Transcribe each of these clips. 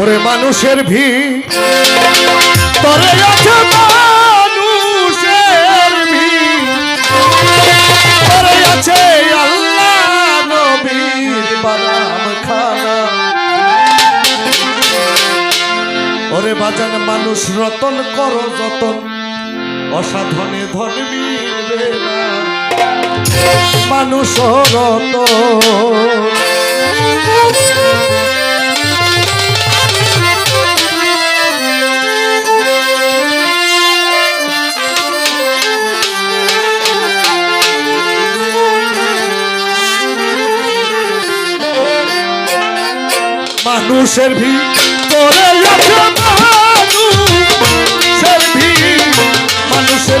ওরে মানুষের ভিড়। আছে মানুষের ভিড়। আছে ওরে বাজান মানুষ রতন করো যতন। অসাধনে না। মানুষ রতন। মানুষের করে আছে মানুষের ভিড় মানুষের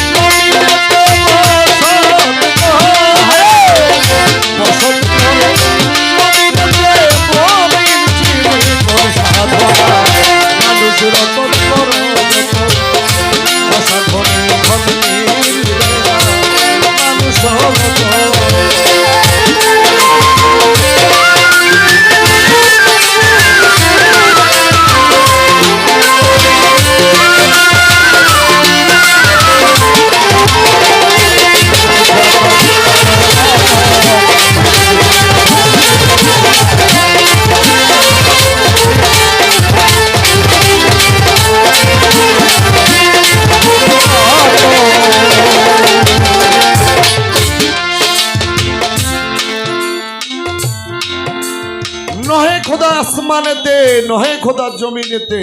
নহে খোদা আসমানেতে, নহে খোদা জমিনেতে।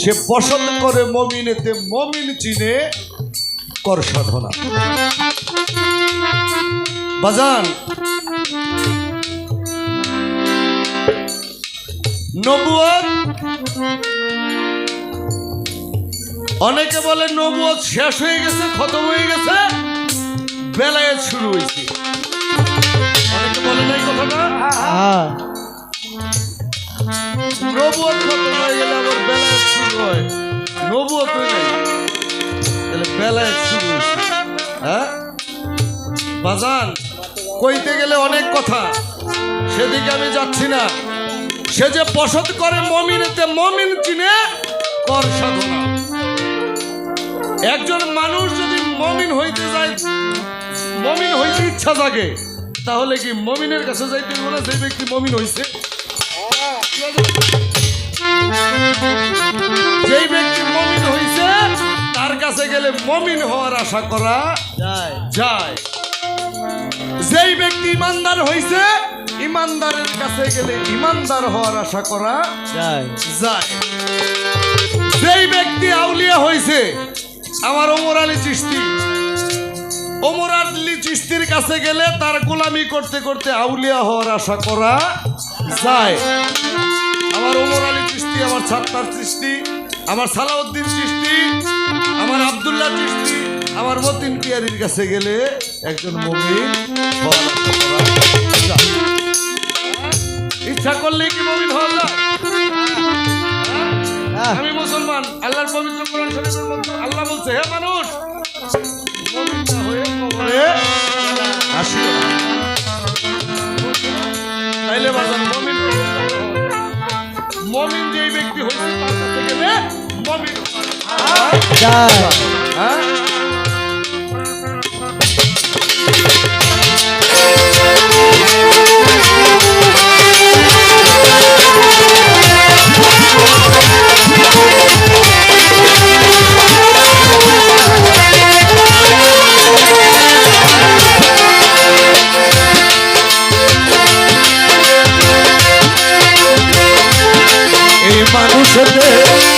সে পছন্দ করে মমিনেতে, মমিন চিনে কর সাধনা। বাজান, নবুয়ত, অনেকে বলে নবুয়ত শেষ হয়ে গেছে, খতম হয়ে গেছে, বেলায়েত শুরু হয়েছে। অনেকে বলে নাই কথাটা? হয়ে। হয়েছে। বাজান, কইতে গেলে অনেক কথা। সেদিকে আমি যাচ্ছি না। সে যে পছন্দ করে মমিনেতে মমিন চিনে, কর সাধনা। একজন মানুষ যদি মমিন হইতে যায়, মমিন হইতে ইচ্ছা জাগে, তাহলে কি মমিনের কাছে যাইতে বলে যে ব্যক্তি মমিন হইছে? যেই ব্যক্তি মমিন হইছে তার কাছে গেলে মমিন হওয়ার আশা করা যায়। যেই ব্যক্তি ইমানদার হইছে ইমানদারের কাছে গেলে ইমানদার হওয়ার আশা করা যায়। যেই ব্যক্তি আউলিয়া হইছে আমার ওমর আলী চিস্তি ওমর আলী চিস্তির কাছে গেলে তার গোলামি করতে করতে আউলিয়া হওয়ার আশা করা যায়। আমার ওমর আলী চিস্তি আমার সাত্তার চিস্তি আমার সালাউদ্দিন চিস্তি আমার আবদুল্লাহ চিস্তি আমার মতিন পিয়ারির কাছে গেলে একজন মমি ইচ্ছা করলে কি মমি হওয়া আমি মুসলমান আল্লাহর পবিত্র কোরআন শরীফের মধ্যে আল্লাহ বলছে হে মানুষ মমিন না হয়ে কবরে আসিও না। মানুষের মানুষ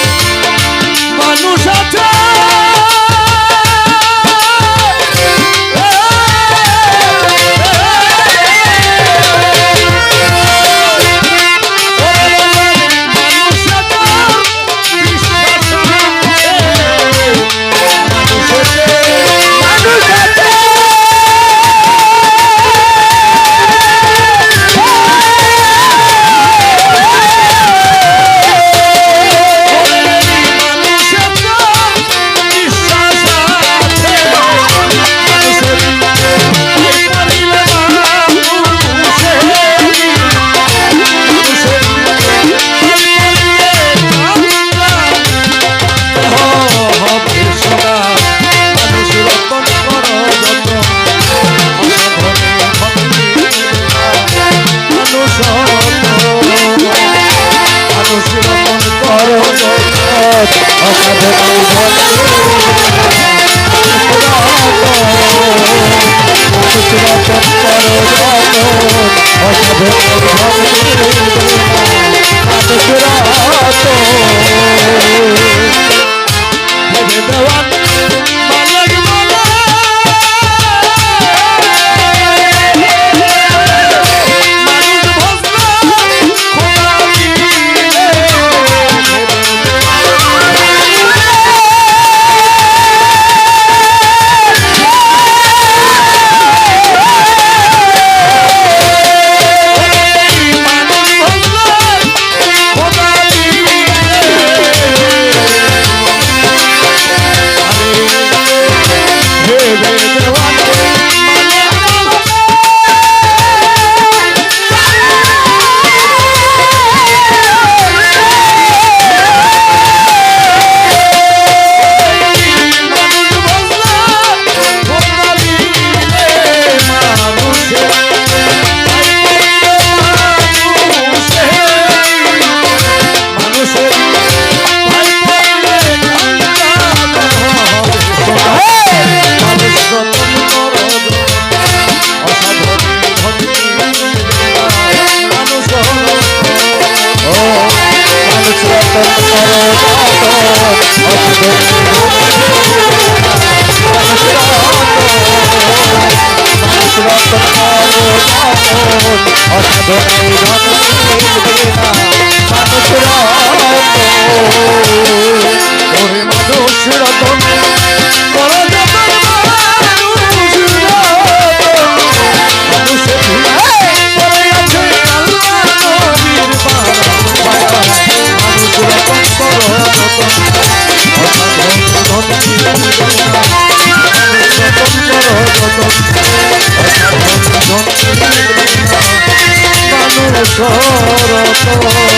ওরে অসাধন ধন মানুষ